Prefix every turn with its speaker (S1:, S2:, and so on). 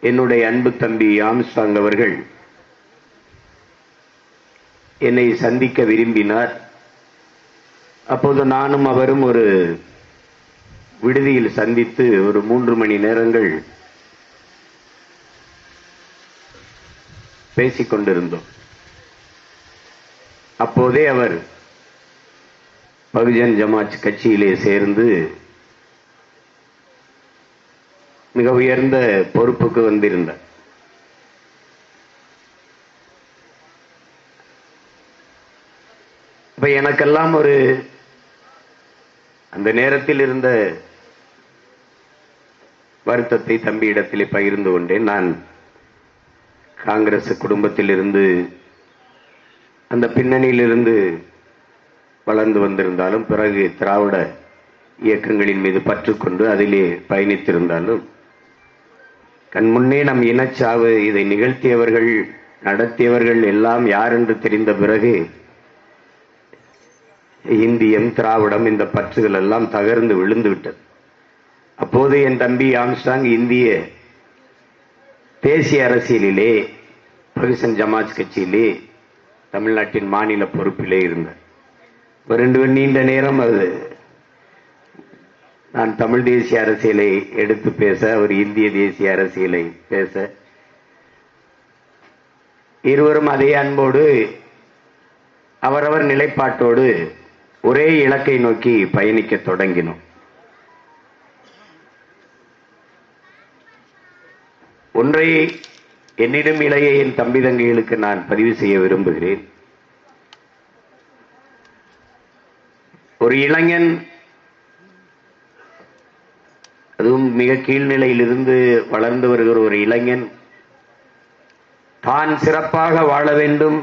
S1: என்னுடைய அன்பு தம்பி யாம்சாங் அவர்கள் என்னை சந்திக்க விரும்பினார். அப்போது நானும் அவரும் ஒரு விடுதியில் சந்தித்து ஒரு மூன்று மணி நேரங்கள் பேசிக் கொண்டிருந்தோம். அப்போதே அவர் பகுஜன் ஜமாஜ் கட்சியிலே சேர்ந்து மிக உயர்ந்த பொறுப்புக்கு வந்திருந்தார். இப்ப எனக்கெல்லாம் ஒரு அந்த நேரத்தில் இருந்த வருத்தத்தை தம்பி இடத்திலே பகிர்ந்து கொண்டேன். நான் காங்கிரஸ் குடும்பத்திலிருந்து அந்த பின்னணியிலிருந்து வளர்ந்து வந்திருந்தாலும் பிறகு திராவிட இயக்கங்களின் மீது பற்றுக்கொண்டு அதிலே பயணித்திருந்தாலும் கண் முன்னே நம் இனச்சாவு இதை நிகழ்த்தியவர்கள் நடத்தியவர்கள் எல்லாம் யார் என்று தெரிந்த பிறகு இந்தியம் திராவிடம் இந்த பற்றுகள் எல்லாம் தகர்ந்து விழுந்து விட்டது. அப்போது என் தம்பி ஆம்ஸ்டாங் இந்திய தேசிய அரசியலிலே பகுசன் ஜமாஜ் கட்சியிலே தமிழ்நாட்டின் மாநில பொறுப்பிலே இருந்தார். ரெண்டு நீண்ட நேரம் அது நான் தமிழ் தேசிய அரசியலை எடுத்து பேச அவர் இந்திய தேசிய அரசியலை பேச இருவரும் அதே அன்போடு அவரவர் நிலைப்பாட்டோடு ஒரே இலக்கை நோக்கி பயணிக்க தொடங்கினோம். ஒன்றை என்னிடம் இளைய என் தம்பி தங்கைகளுக்கு நான் பதிவு செய்ய விரும்புகிறேன். ஒரு இளைஞன் அதுவும் மிக கீழ்நிலையிலிருந்து வளர்ந்து வருகிற ஒரு இளைஞன் தான் சிறப்பாக வாழ வேண்டும்.